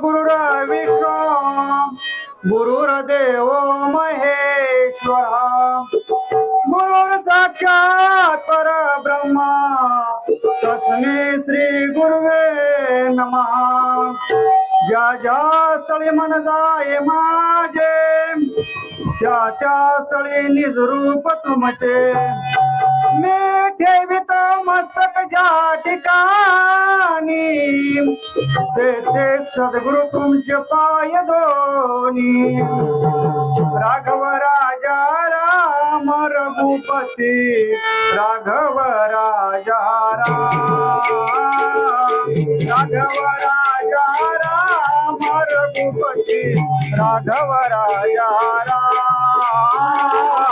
गुरुर विष्णू गुरुर्देव महेश्वर। गुरुर साक्षात परब्रह्मा तस्मे श्री गुरुवे नमः। ज्या ज्या स्थळी मन जाय माझे त्या त्या स्थळी निजरूप तुमचे। मी ठेवित मस्तक ज्या ठिकाणी. ते ते सद्गुरु तुमचे पाय दोनी राघव राजा राम रघुपती. राघव राजा राघव राजा राम रघुपती. राघव राजा राम.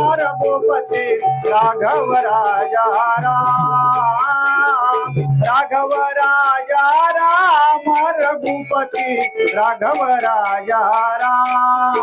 रघुपती राघव राजा राम राघव राजा राम रघुपती राघव राजा राम।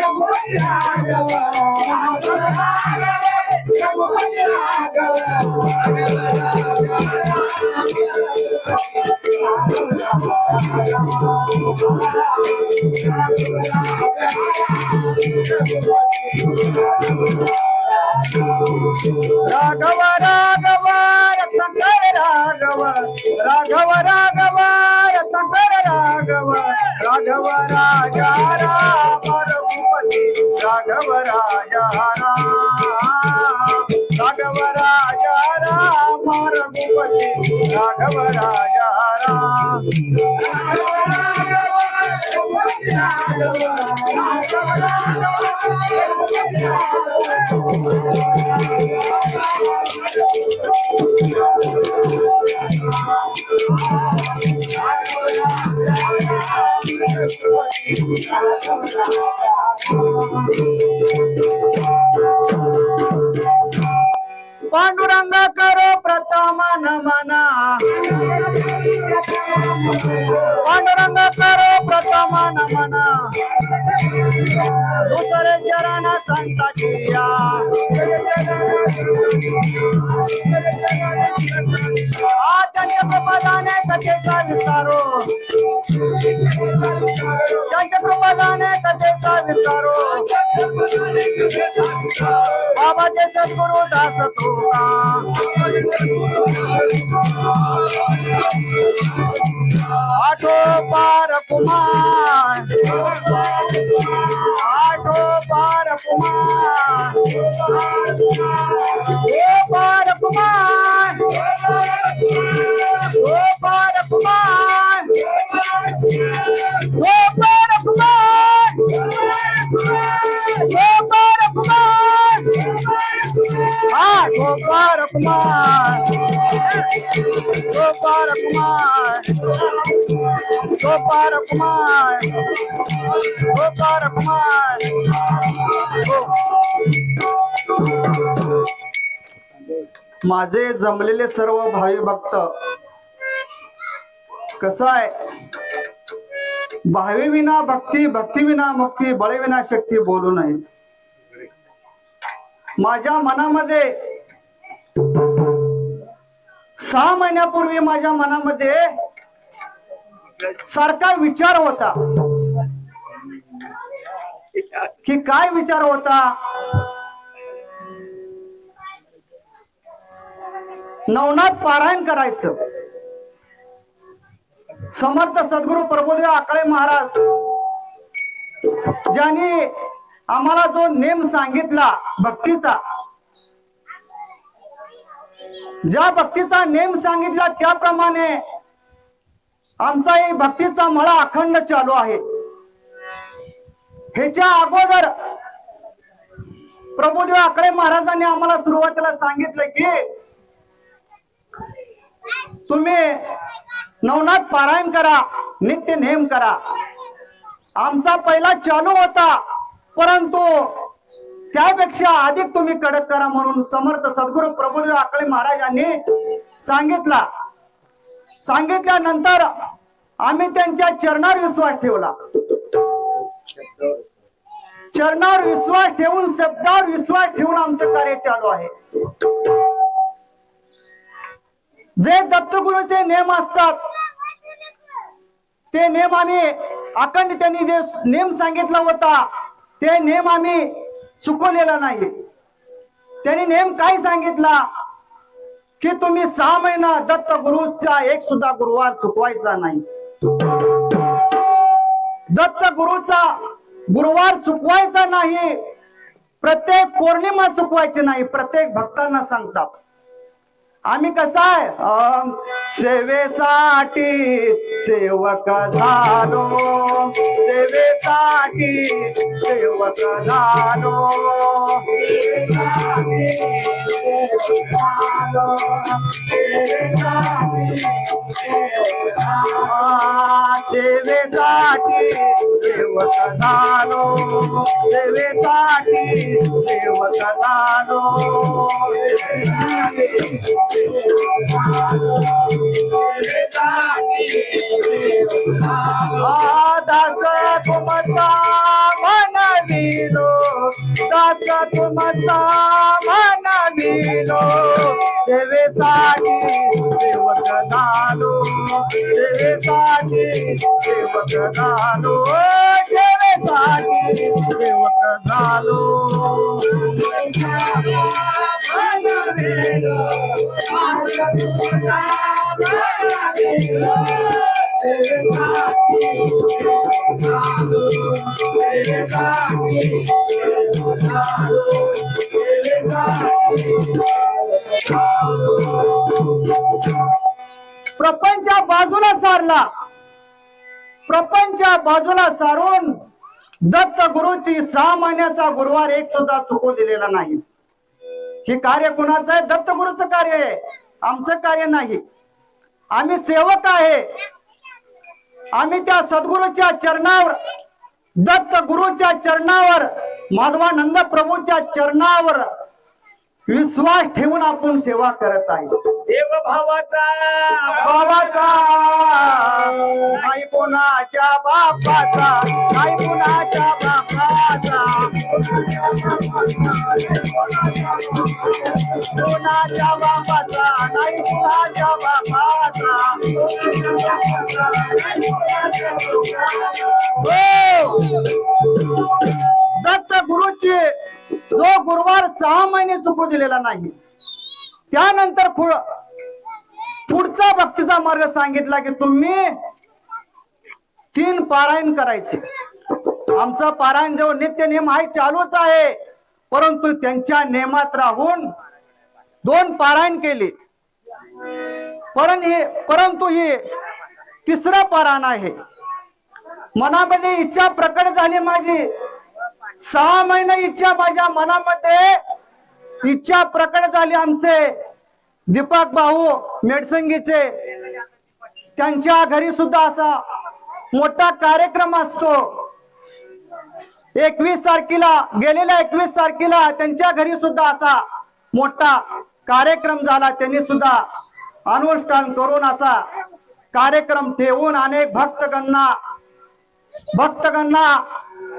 रघुपती राघव राजा राघव राघव राजा राम रघुपती राघव राजा राम राघव राजा राम रघुपती राघव राजा पांडुरंग करो प्रथम नमना। पांडुरंग करो प्रथम नमना। दुसरे चरण संताची आज त्यांच्या प्रपदाने कथेचा विस्तारो त्यांच्या प्रपदाने कथेचा विस्तारो बाबाचे सद्गुरु दास तुका आठो पार कुमार. आठो पार कुमार. गोपाल कुमार. गोपाल कुमार. गोपाल कुमार. हो. माझे जमलेले सर्व भावी भक्त. कसं आहे? भावी विना भक्ती भक्ती विना मुक्ती बळे विना शक्ती बोलू नये. माझ्या मनामध्ये सहा महिन्यापूर्वी माझ्या मनामध्ये सारखा विचार होता. की काय विचार होता? नवनाथ पारायण करायचं. समर्थ सद्गुरु प्रबोधवे आकळे महाराज ज्यांनी आम्हाला जो नेम सांगितला भक्तीचा ज्या भक्तीचा नेम सांगितला त्याप्रमाणे आमचा ही भक्तीचा मळा अखंड चालू आहे. ह्याच्या अगोदर प्रभुदेव आकडे महाराजांनी आम्हाला सुरुवातीला सांगितलं की तुम्ही नवनाथ पारायण करा नित्य नेम करा. आमचा पहिला चालू होता परंतु त्यापेक्षा अधिक तुम्ही कडक करा म्हणून समर्थ सद्गुरु प्रभुदेव आकळे महाराजांनी सांगितला. सांगितल्यानंतर आम्ही त्यांच्या चरणार विश्वास ठेवला. चरणार विश्वास ठेवून शब्दावर विश्वास ठेवून आमचं कार्य चालू आहे. जे दत्तगुरूचे नेम असतात ते नेम आम्ही अखंड त्यांनी जे नेम सांगितला होता ते नेम आम्ही चुकवलेला नाही. त्यांनी नेम काय सांगितला? की तुम्ही सहा महिना दत्त गुरुचा एक सुद्धा गुरुवार चुकवायचा नाही. दत्त गुरुचा गुरुवार चुकवायचा नाही. प्रत्येक पौर्णिमा चुकवायची नाही. प्रत्येक भक्तांना सांगतात. आम्ही कसं आहे? सेवेसाठी सेवक झालो. सेवेसाठी सेवक झालो. आ, सेवेसाठी सेवक झालो सेवेसाठी सेवक झालो दास तुमचा सेवक झालो सेवेसाठी सेवक झालो. प्रपंच बाजूला सारला. प्रपंच बाजूला सारून दत्त गुरुची सहा महिन्याचा गुरुवार एक सुद्धा चुकू दिलेला नाही. हे कार्य कोणाचं आहे? दत्त गुरुचं कार्य आहे. आमचं कार्य नाही. आम्ही सेवक आहे. आम्ही त्या सद्गुरूच्या चरणावर दत्त गुरुच्या चरणावर माधवानंद प्रभूच्या चरणावर विश्वास ठेवून आपण सेवा करत आहे. देव भावाचा! बाबाचा नाही कोणाच्या बापाचा नाही कोणाच्या बापाचा. कोणाच्या बापाचा नाही कोणाच्या बापाचा. हो! दत्त गुरुची जो गुरुवार सहा महिने चुकू दिलेला नाही त्यानंतर पुढचा भक्तीचा मार्ग सांगितला की तुम्ही तीन पारायण करायचे. आमचा पारायण जो नित्य नियम आहे चालूच आहे परंतु त्यांच्या नियमात राहून दोन पारायण केले. परंतु हे तिसरं पारायण आहे. मनामध्ये इच्छा प्रकट झाली माझी. सहा महिने इच्छा माझ्या मनामध्ये. इच्छा प्रकट झाली आमचे. दीपक भाऊ मेडसंगीचे. त्यांच्या घरी सुद्धा असा मोठा कार्यक्रम असतो. एकवीस तारखेला गेलेल्या एकवीस तारखेला त्यांच्या घरी सुद्धा असा मोठा कार्यक्रम झाला. त्यांनी सुद्धा अनुष्ठान करून असा कार्यक्रम ठेवून अनेक भक्तगणना भक्तगणना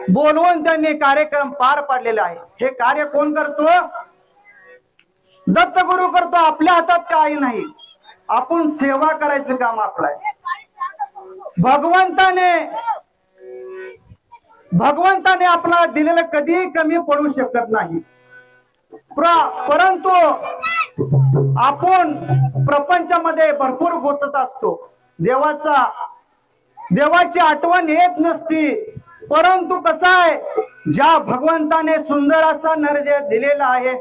बोलवून त्यांनी कार्यक्रम पार पाडलेला आहे. हे कार्य कोण करतो? दत्त गुरु करतो. आपल्या हातात काही नाही. आपण सेवा करायचं काम आपलं आहे. भगवंताने भगवंताने आपल्याला दिलेलं कधीही कमी पडू शकत नाही. प्र- परंतु आपण प्रपंचामध्ये भरपूर गोतत असतो. देवाचा देवाची आठवण येत नसती. परंतु कसं आहे ज्या भगवंताने सुंदर असा नरदेह दिलेला आहे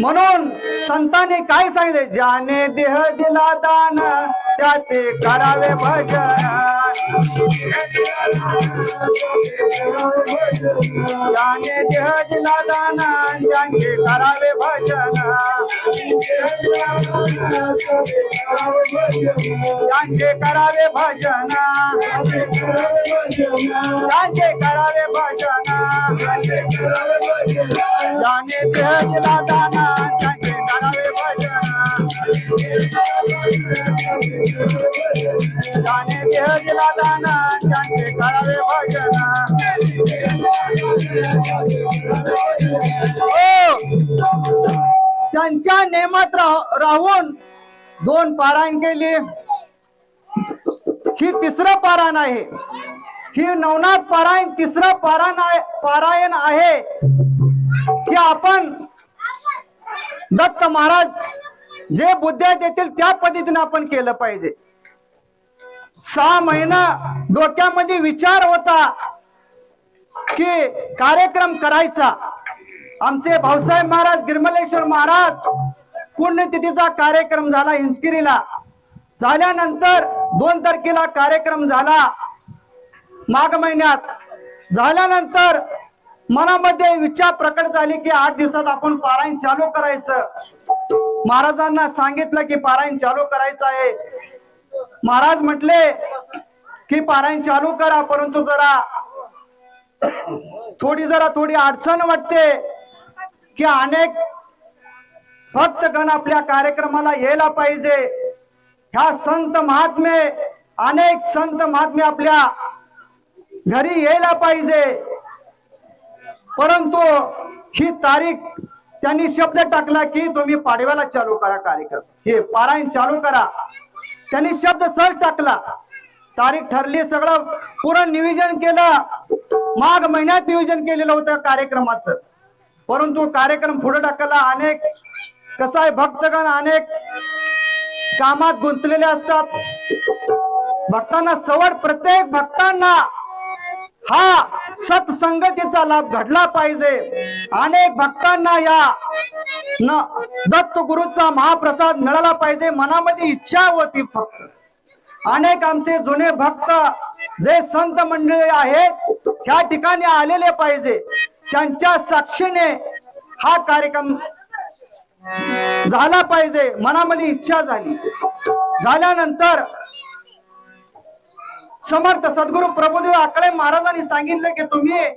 म्हणून संतांनी काय सांगितले? ज्याने देह दिला दान त्याचे करावे भजन. ज्याने देह दिला दाना त्यांचे करावे भजन. त्यांचे करावे भजन. त्यांचे करावे भजन. ज्याने देह दिला दाना त्यांचे करावे भजन. ज्याने देह दिला दाना त्यांचे करावे भजन. हो. त्यांच्या नेमात राह- राहून दोन पारायण केली. ही तिसरं पारायण आहे. ही नवनाथ पारायण तिसरं पारायण पारायण आहे. की आपण दत्त महाराज जे बुद्ध्या देतील त्या पद्धतीने आपण केलं पाहिजे. सहा महिना डोक्यामध्ये विचार होता की कार्यक्रम करायचा. आमचे भाऊसाहेब महाराज गिरमलेश्वर महाराज पुण्यतिथीचा कार्यक्रम झाला हिंचकिरीला. झाल्यानंतर दोन तारखेला कार्यक्रम झाला. माघ महिन्यात झाल्यानंतर मनामध्ये विचार प्रकट झाले की आठ दिवसात आपण पारायण चालू करायचं. महाराजांना सांगितलं की पारायण चालू करायचं आहे. महाराज म्हटले की पारायण चालू करा परंतु जरा थोडी जरा थोडी अडचण वाटते की अनेक भक्तगण आपल्या कार्यक्रमाला यायला पाहिजे. ह्या संत महात्मे अनेक संत महात्मे आपल्या घरी यायला पाहिजे. परंतु ही तारीख त्यांनी शब्द टाकला की तुम्ही पाडव्याला चालू करा कार्यक्रम. हे पारायण चालू करा. त्यांनी शब्द सहज टाकला. तारीख ठरली सगळं पूर्ण नियोजन केलं. माघ महिन्यात नियोजन केलेलं होतं कार्यक्रमाचं. परंतु कार्यक्रम पुढे टाकला अनेक. कसं आहे भक्तगण अनेक कामात गुंतलेले असतात. भक्तांना सवड प्रत्येक भक्तांना हा सत्संगतीचा लाभ घडला पाहिजे. अनेक भक्तांना या न दत्त गुरुचा महाप्रसाद मिळाला पाहिजे मनामध्ये इच्छा होती फक्त. अनेक आमचे जुने भक्त जे संत मंडळी आहेत ह्या ठिकाणी आलेले पाहिजे. त्यांच्या साक्षीने हा कार्यक्रम झाला पाहिजे. मनामध्ये इच्छा झाली. झाल्यानंतर समर्थ सद्गुरु प्रभुदेव आकडे महाराजांनी सांगितले की तुम्ही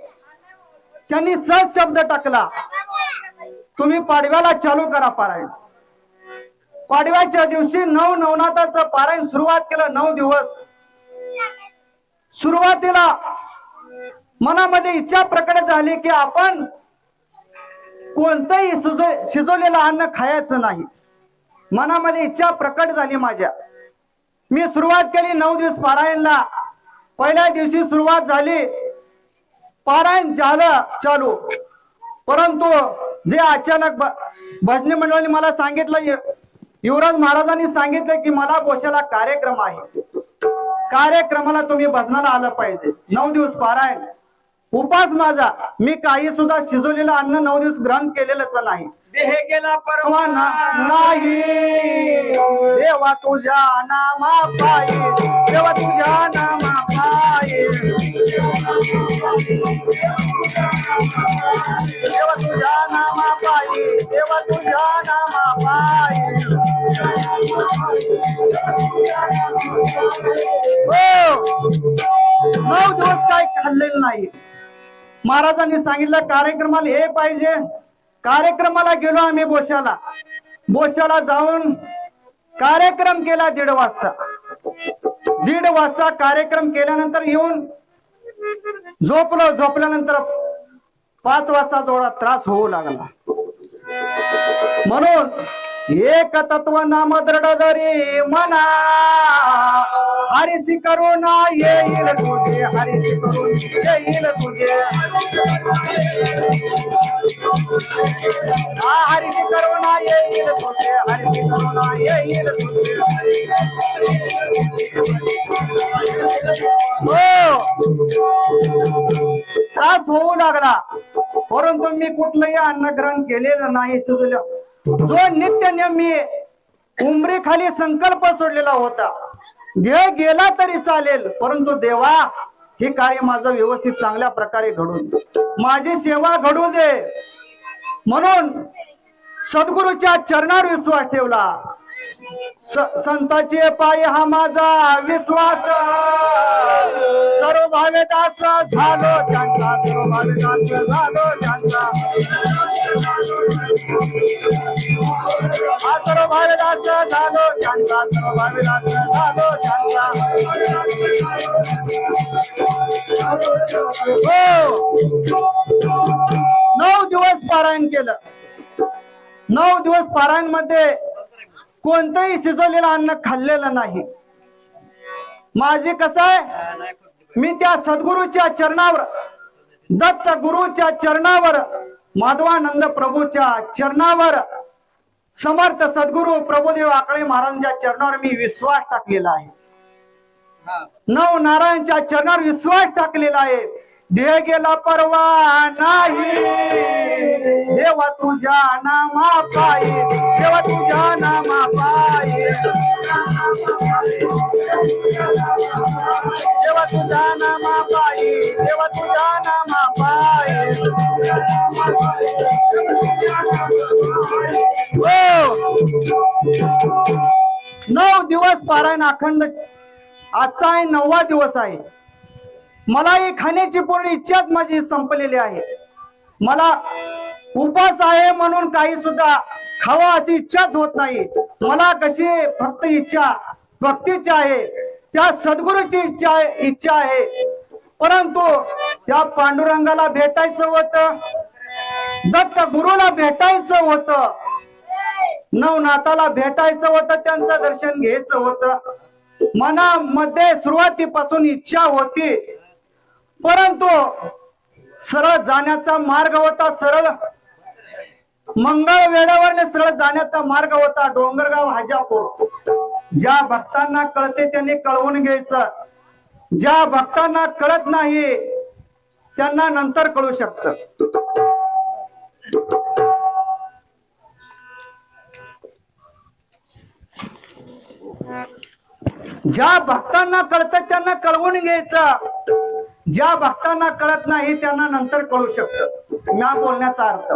त्यांनी सहज शब्द टाकला. तुम्ही पाडव्याला चालू करा पारायण. पाडव्याच्या दिवशी नऊ नवनाथाचं पारायण सुरुवात केलं नऊ दिवस. सुरुवातीला मनामध्ये इच्छा प्रकट झाली की आपण कोणतंही शिजवलेलं अन्न खायचं नाही. मनामध्ये इच्छा प्रकट झाली माझ्या. मी सुरुवात केली नऊ दिवस पारायणला. पहिल्या दिवशी सुरुवात झाली. पारायण झालं चालू. परंतु जे अचानक भजनी मंडळाने मला सांगितलं युवराज महाराजांनी सांगितलं की मला गोशाला कार्यक्रम आहे. कार्यक्रमाला तुम्ही भजनाला आलं पाहिजे. नऊ दिवस पारायण. उपास माझा. मी काही सुद्धा शिजवलेलं अन्न नऊ दिवस ग्रहण केलेलंच नाही. देह गेला परवाना नाही. देवा तुझ्या नामा पायी देवा तुझ्या नामा पायी देवा तुझ्या नामा पायी देवा तुझ्या नामा पायी हो. नऊ दिवस काय खाल्लेलं नाही. महाराजांनी सांगितलं कार्यक्रमाला हे पाहिजे. कार्यक्रमाला गेलो आम्ही बोशाला. बोशाला जाऊन कार्यक्रम केला दीड वाजता. दीड वाजता कार्यक्रम केल्यानंतर येऊन झोपलो. झोपल्यानंतर पाच वाजता थोडा त्रास होऊ लागला. म्हणून एक तत्व नाम दृढधरी मना. हरिसी करुणा येईल तुझे हरिसी करुणा येईल तुझे. हा हरिसी करुणा येईल तुझे हरिसी करुणा येईल तुझे. हो. त्रास होऊ लागला. परंतु मी कुठलंही अन्न ग्रहण केलेलं नाही सुजलं. जो नित्य नियम मी उमरी खाली संकल्प सोडलेला होता. देह गेला तरी चालेल परंतु देवा हे कार्य माझं व्यवस्थित चांगल्या प्रकारे घडू दे माझी सेवा घडू दे. म्हणून सद्गुरूच्या चरणावर विश्वास ठेवला. संताचे पाय हा माझा विश्वास. सर्व भावे दास झालो त्यांचा सर्व भावे दास झालो त्यांचा. सर्व भावे झालो त्यांचा सर्व भावे झालो त्यांचा. हो. नऊ दिवस पारायण केलं. नऊ दिवस पारायणमध्ये कोणतंही शिजवलेलं अन्न खाल्लेलं नाही. माझे कसं आहे? मी त्या सद्गुरूच्या चरणावर दत्त गुरुच्या चरणावर माधवानंद प्रभूच्या चरणावर समर्थ सद्गुरु प्रभुदेव आकळे महाराजांच्या चरणावर मी विश्वास टाकलेला आहे. नव नारायणच्या चरणावर विश्वास टाकलेला आहे. देह गेला परवा नाही. देवा तुझ्या नामा पाई देवा तुझ्या नामा पाई देवा तुझ्या नामा पाई देवा तुझ्या नामा दिवस पारायण अखंड आजचा आहे नववा दिवस आहे. मला ही खाण्याची पूर्ण इच्छाच माझी संपलेली आहे. मला उपास आहे म्हणून काही सुद्धा खावा अशी इच्छाच होत नाही. मला कशी फक्त इच्छा भक्तीची आहे त्या सद्गुरूची इच्छा आहे इच्छा आहे. परंतु त्या पांडुरंगाला भेटायचं होतं दत्त गुरुला भेटायचं होतं. नवनाथाला भेटायचं होतं त्यांचं दर्शन घ्यायचं होतं. मनामध्ये सुरुवातीपासून इच्छा होती. परंतु सरळ जाण्याचा मार्ग होता सरळ मंगळ वेळेवर सरळ जाण्याचा मार्ग होता डोंगरगाव हाजापूर. ज्या भक्तांना कळते त्यांनी कळवून घ्यायचं. ज्या भक्तांना कळत नाही त्यांना नंतर कळू शकतं. ज्या भक्तांना कळतं त्यांना कळवून घ्यायचं. ज्या भक्तांना कळत नाही त्यांना नंतर कळू शकत. म्या बोलण्याचा अर्थ.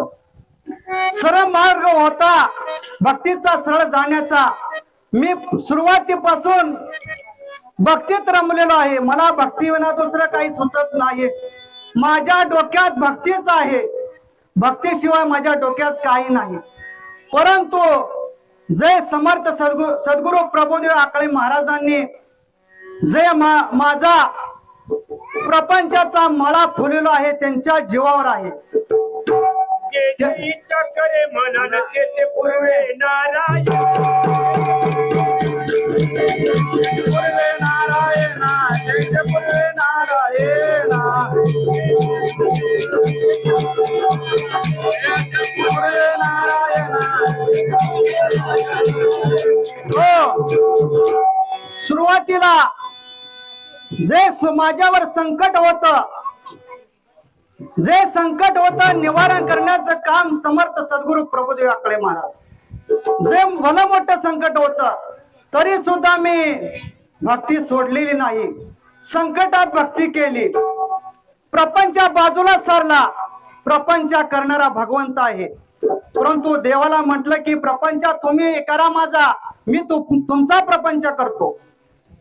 सरळ मार्ग होता भक्तीचा सरळ जाण्याचा. मी सुरुवातीपासून भक्तीत रमलेलो आहे. मला भक्तीविना दुसरं काही सुचत नाही माझ्या डोक्यात भक्तीच आहे. भक्तीशिवाय माझ्या डोक्यात काही नाही. परंतु जय समर्थ सद्गुरु सद्गुरु प्रभुदेव आकळे महाराजांनी. जय मा माझा प्रपंचाचा मळा फुलेलो आहे त्यांच्या जीवावर आहे. नारायण. हो. सुरुवातीला जे समाजावर माझ्यावर संकट होत जे संकट होत निवारण करण्याचं काम समर्थ सद्गुरु प्रभुदेव आकडे महाराज. जे भलं मोठं संकट होत तरी सुद्धा मी भक्ती सोडलेली नाही. संकटात भक्ती केली. प्रपंचा बाजूला सरला. प्रपंच करणारा भगवंत आहे. परंतु देवाला म्हटलं की प्रपंच तुम्ही करा माझा. मी तुमचा प्रपंच करतो.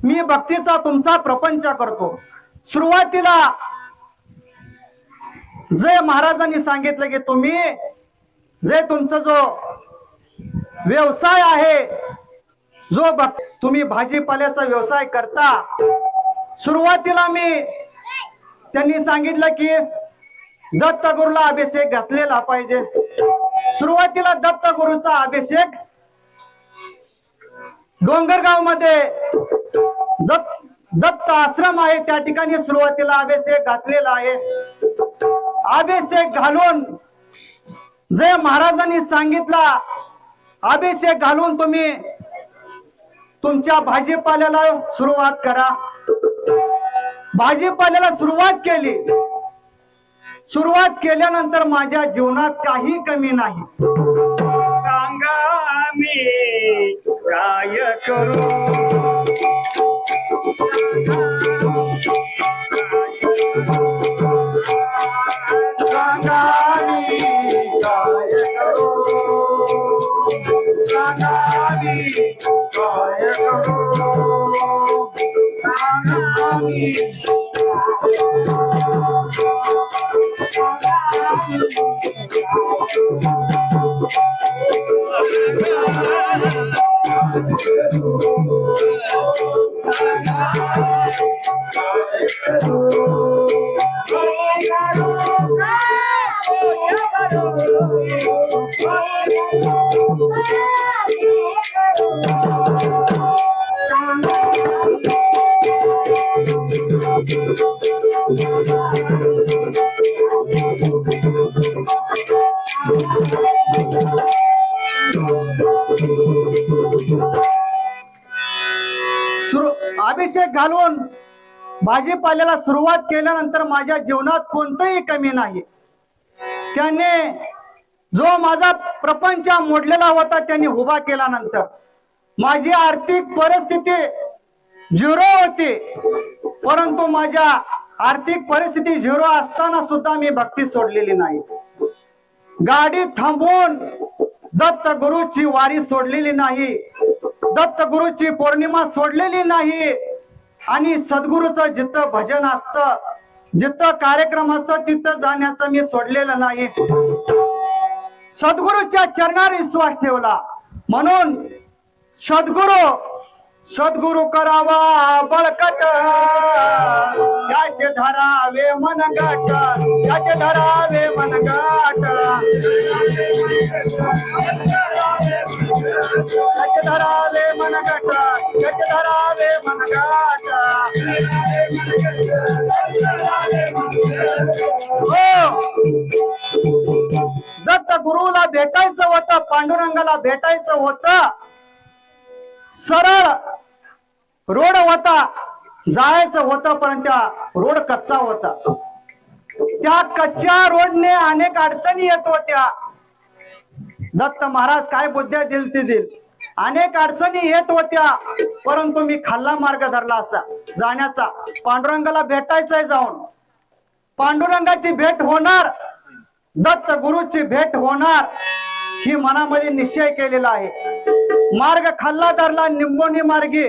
मी भक्तीचा तुमचा प्रपंच करतो. सुरुवातीला जे महाराजांनी सांगितलं की तुम्ही जे तुमचा जो व्यवसाय आहे जो भक्त तुम्ही भाजीपाल्याचा व्यवसाय करता. सुरुवातीला मी त्यांनी सांगितलं की दत्तगुरूला अभिषेक घातलेला पाहिजे. सुरुवातीला दत्त गुरुचा अभिषेक डोंगरगावमध्ये दत्त आश्रम आहे. त्या ठिकाणी सुरुवातीला अभिषेक घातलेला आहे. अभिषेक घालून जे महाराजांनी सांगितला अभिषेक घालून तुम्ही तुमच्या भाजीपाल्याला सुरुवात करा. भाजीपाल्याला सुरुवात केली. सुरुवात केल्यानंतर माझ्या जीवनात काही कमी नाही. सांगा मी काय करू? सांगा मी काय करू? सांगा मी काय करू? सांगा मी भाजीपाल्याला सुरुवात केल्यानंतर माझ्या जीवनात कोणतंही कमी नाही. त्याने जो माझा प्रपंच मोडलेला होता त्यांनी उभा केल्यानंतर माझी आर्थिक परिस्थिती झिरो होती. परंतु माझ्या आर्थिक परिस्थिती झिरो असताना सुद्धा मी भक्ती सोडलेली नाही. गाडी थांबवून दत्त गुरुची वारी सोडलेली नाही. दत्त गुरुची पौर्णिमा सोडलेली नाही. आणि सद्गुरूचं जिथं भजन असतं जिथं कार्यक्रम असतं तिथं जाण्याचं मी सोडलेलं नाही. सद्गुरूच्या चरणार विश्वास ठेवला. म्हणून सद्गुरू सद्गुरु करावा बळकट. याचे धरावे मन गट याचे धरावे मन गट गच धरावे मन गट गच धरावे मन गट हो दत्त गुरुला भेटायचं होतं पांडुरंगाला भेटायचं होतं सरळ रोड होता जायचं होतं पण त्या रोड कच्चा होता. त्या कच्च्या रोडने अनेक अडचणी येत होत्या. दत्त महाराज काय बुद्ध्या दिल ते दिल अनेक अडचणी येत होत्या परंतु मी खाल्ला मार्ग धरला असा. जाण्याचा. पांडुरंगाला भेटायचंय जाऊन. पांडुरंगाची भेट होणार. दत्त गुरुची भेट होणार. ही मनामध्ये निश्चय केलेला आहे. मार्ग खाल्ला धरला निंबोनी मार्गे.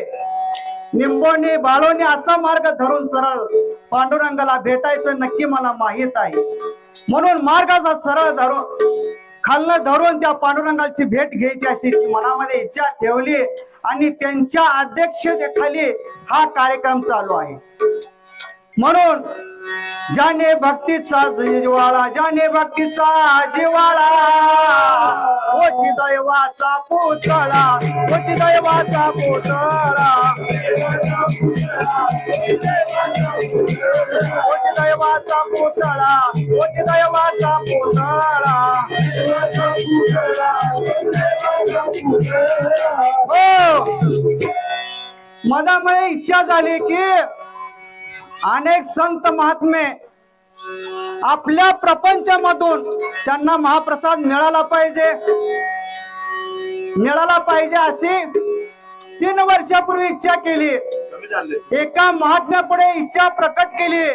निंबोनी बाळोनी असा मार्ग धरून सरळ पांडुरंगाला भेटायचं नक्की मला माहीत आहे. म्हणून मार्गाचा सरळ धरून खाल्लं धरून त्या पांडुरंगाची भेट घ्यायची अशी मनामध्ये इच्छा ठेवली आणि त्यांच्या अध्यक्षतेखाली हा कार्यक्रम चालू आहे. म्हणून ज्याने भक्तीचा जिवाळा ज्याने भक्तीचा जिवाळा ओची दैवाचा पुतळा ओची दैवाचा पुतळा. ओची दैवाचा पुतळा ओची दैवाचा पुतळा. हो. मनामुळे इच्छा झाली की अनेक संत महात्मे आपल्या प्रपंचामधून त्यांना महाप्रसाद मिळाला पाहिजे. मिळाला पाहिजे अशी तीन वर्षापूर्वी इच्छा केली. एका महात्म्यापुढे इच्छा प्रकट केली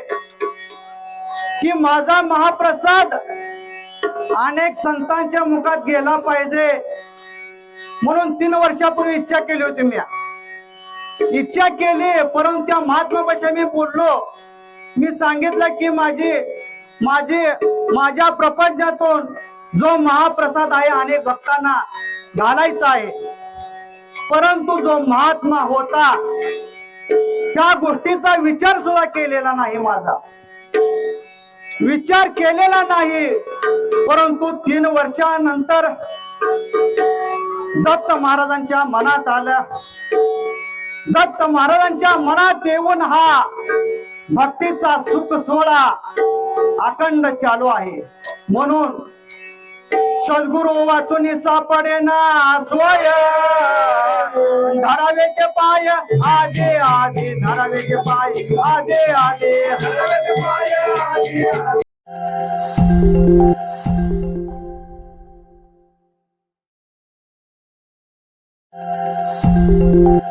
की माझा महाप्रसाद अनेक संतांच्या मुखात गेला पाहिजे. म्हणून तीन वर्षापूर्वी इच्छा केली होती मी. इच्छा केली परंतु त्या महात्मापाशी मी बोललो. मी सांगितलं की माझी माझी माझ्या प्रपंचातून जो महाप्रसाद आहे अनेक भक्तांना घालायचा आहे. परंतु जो महात्मा होता त्या गोष्टीचा विचार सुद्धा केलेला नाही माझा. विचार केलेला नाही परंतु तीन वर्षानंतर दत्त महाराजांच्या मनात आलं. दत्त महाराजांच्या मनात येऊन हा भक्तीचा सुख सोहळा अखंड चालू आहे. म्हणून सद्गुरु वाचून सापडे ना स्वय. धरावे ते पाय आजे आजे धरावे ते पाय आजे आजे. रे